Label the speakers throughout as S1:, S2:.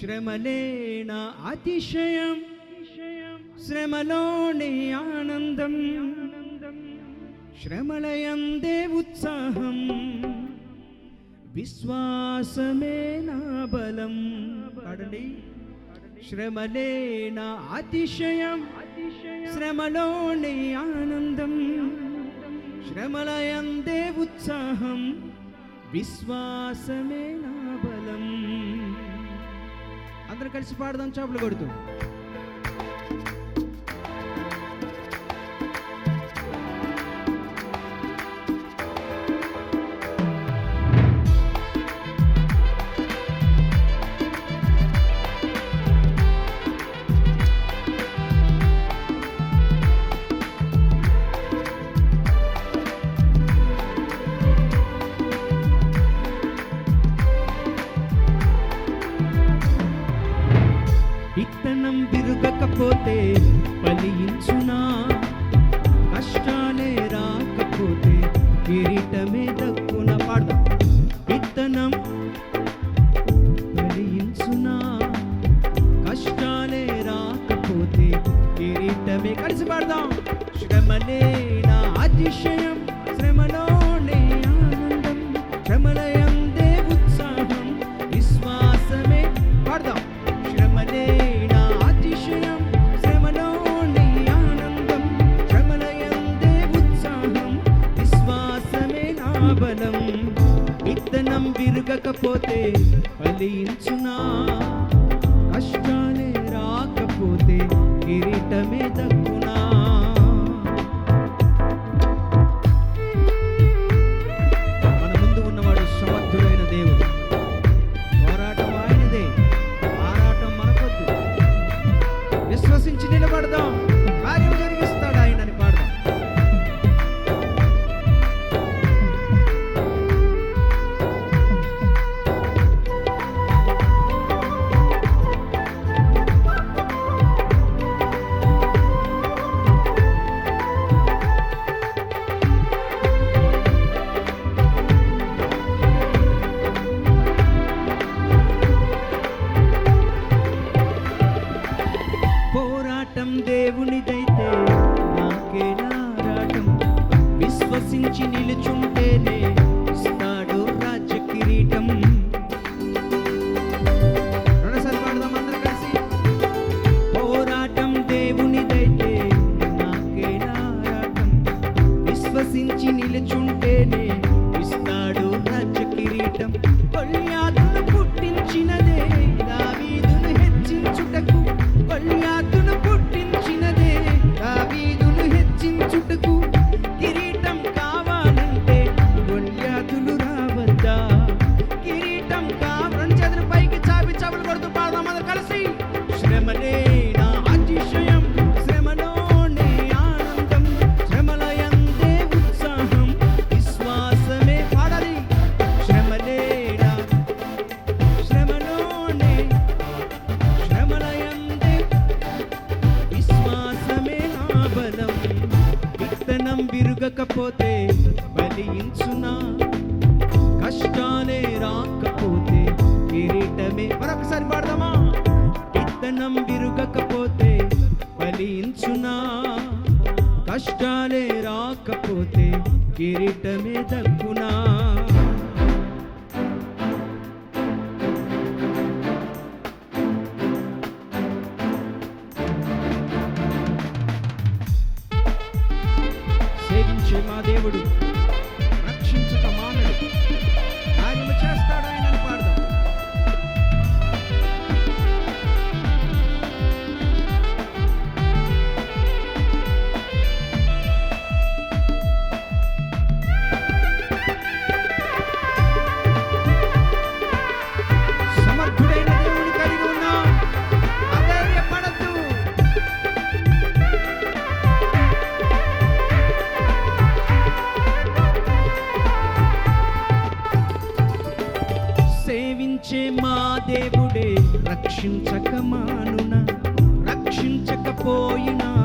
S1: श्रमलेण अतिशयं श्रमलो ने आनन्दम्। आनन्दं श्रमलयन्दे उत्साहम् विश्वासमे नाबलं श्रमलेन अतिशयम्। अतिशयं श्रमलो ने आनन्दम्। श्रमलयन्देव उत्साहं विश्वासमे नाबलम् అందరూ కలిసి పాడదాం చేపలు కొడుతూ. జ్ఞానం విరగకపోతే ఫలించునా? కష్టాలే రాకపోతే కిరీటమే దక్కున పాడదాం. విత్తనం ఫలించునా? కష్టాలే రాకపోతే కిరీటమే కలిసి పాడదాం. శ్రమలే నా అతిశయ బలం విత్తనం విరగకపోతే ఫలించునా? కష్టాలే రాకపోతే కిరీటమే దక్కున? జరగకపోతే బలించునా కష్టాలే రాకపోతే కిరీటమే. మరొకసారి పాడదామా? విత్తనం విరుగకపోతే బలించునా కష్టాలే రాకపోతే కిరీటమే దక్కునా? before you know.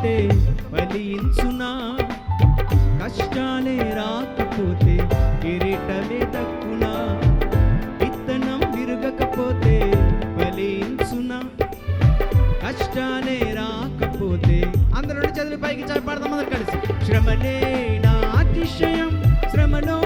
S1: రాకపోతే బలించునా కష్టాలే రాకపోతే కిరీటమే దక్కునా విత్తనం విరగకపోతే బలించునా కష్టాలే రాకపోతే అందరూ చదివి పైకి చెప్పడదాం అందరు కలిసి. శ్రమలే నా అతిశయం? శ్రమలో